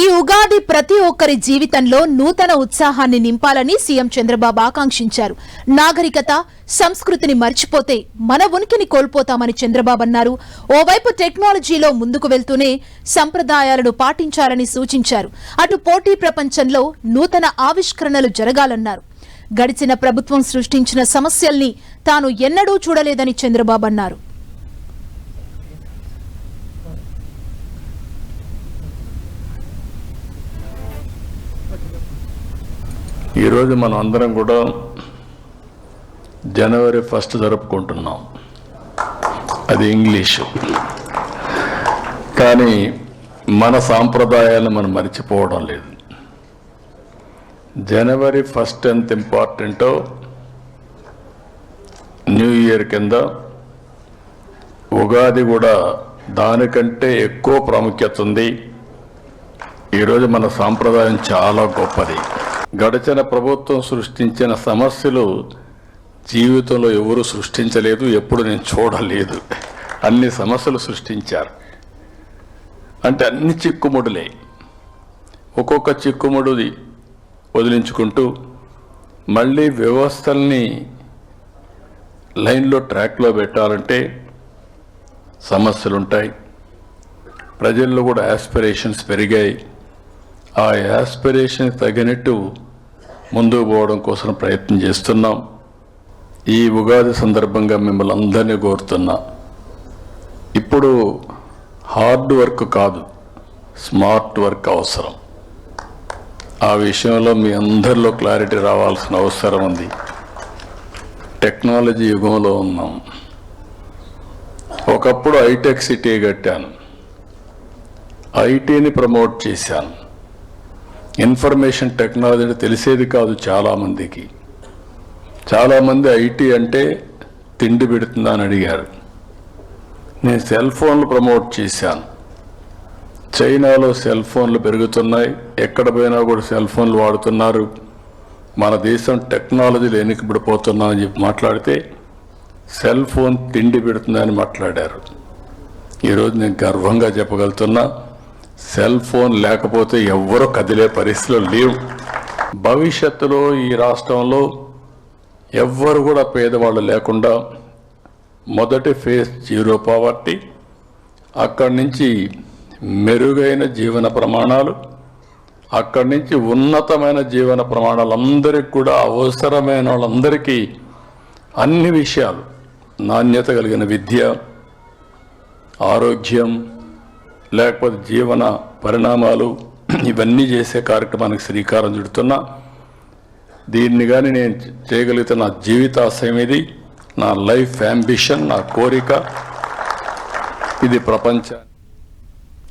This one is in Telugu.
ఈ ఉగాది ప్రతి ఒక్కరి జీవితంలో నూతన ఉత్సాహాన్ని నింపాలని సీఎం చంద్రబాబు ఆకాంక్షించారు. నాగరికత సంస్కృతిని మర్చిపోతే మన ఉనికిని కోల్పోతామని చంద్రబాబు అన్నారు. ఓవైపు టెక్నాలజీలో ముందుకు వెళ్తూనే సంప్రదాయాలను పాటించాలని సూచించారు. అటు పోటీ ప్రపంచంలో నూతన ఆవిష్కరణలు జరగాలన్నారు. గడిచిన ప్రభుత్వం సృష్టించిన సమస్యల్ని తాను ఎన్నడూ చూడలేదని చంద్రబాబు అన్నారు. ఈరోజు మనం అందరం కూడా జనవరి ఫస్ట్ జరుపుకుంటున్నాం. అది ఇంగ్లీషు. కానీ మన సాంప్రదాయాలను మనం మర్చిపోవడం లేదు. జనవరి ఫస్ట్ ఎంత ఇంపార్టెంటో న్యూ ఇయర్ కింద ఉగాది కూడా దానికంటే ఎక్కువ ప్రాముఖ్యత ఉంది. ఈరోజు మన సాంప్రదాయం చాలా గొప్పది. గడిచిన ప్రభుత్వం సృష్టించిన సమస్యలు జీవితంలో ఎవరు సృష్టించలేదు ఎప్పుడు నేను చూడలేదు. అన్ని సమస్యలు సృష్టించారు. అంటే అన్ని చిక్కుముడులే. ఒక్కొక్క చిక్కుముడుది వదిలించుకుంటూ మళ్ళీ వ్యవస్థల్ని లైన్లో ట్రాక్లో పెట్టాలంటే సమస్యలు ఉంటాయి ప్రజల్లో కూడా యాస్పిరేషన్స్ పెరిగాయి. ఆ యాస్పిరేషన్ తగినట్టు ముందుకు పోవడం కోసం ప్రయత్నం చేస్తున్నాం. ఈ ఉగాది సందర్భంగా మిమ్మల్ని అందరినీ కోరుతున్నా. ఇప్పుడు హార్డ్ వర్క్ కాదు స్మార్ట్ వర్క్ అవసరం. ఆ విషయంలో మీ అందరిలో క్లారిటీ రావాల్సిన అవసరం ఉంది. టెక్నాలజీ యుగంలో ఉన్నాం. ఒకప్పుడు హైటెక్ సిటీ కట్టాను. ఐటీని ప్రమోట్ చేశాను. ఇన్ఫర్మేషన్ టెక్నాలజీ అంటే తెలిసేది కాదు చాలామందికి చాలామంది ఐటీ అంటే తిండి పెడుతుందా అని అడిగారు. నేను సెల్ ఫోన్లు ప్రమోట్ చేశాను. చైనాలో సెల్ ఫోన్లు పెరుగుతున్నాయి. ఎక్కడ పోయినా కూడా సెల్ ఫోన్లు వాడుతున్నారు. మన దేశం టెక్నాలజీలు ఎన్నికబడిపోతున్నా అని చెప్పి మాట్లాడితే సెల్ ఫోన్ తిండి పెడుతుందని మాట్లాడారు. ఈరోజు నేను గర్వంగా చెప్పగలుగుతున్నా. సెల్ ఫోన్ లేకపోతే ఎవ్వరూ కదిలే పరిస్థితులు లేవు. భవిష్యత్తులో ఈ రాష్ట్రంలో ఎవ్వరు కూడా పేదవాళ్ళు లేకుండా మొదటి ఫేజ్ జీరో పావర్టీ అక్కడి నుంచి మెరుగైన జీవన ప్రమాణాలు అక్కడి నుంచి ఉన్నతమైన జీవన ప్రమాణాలు అందరికి కూడా అవసరమైన వాళ్ళందరికీ అన్ని విషయాలు నాణ్యత కలిగిన విద్య ఆరోగ్యం లేకపోతే జీవన పరిణామాలు ఇవన్నీ చేసే కార్యక్రమానికి శ్రీకారం చుడుతున్నా. దీన్ని కానీ నేను చేయగలిగితే నా జీవితాశయం ఇది నా లైఫ్ అంబిషన్ నా కోరిక. ఇది ప్రపంచాన్ని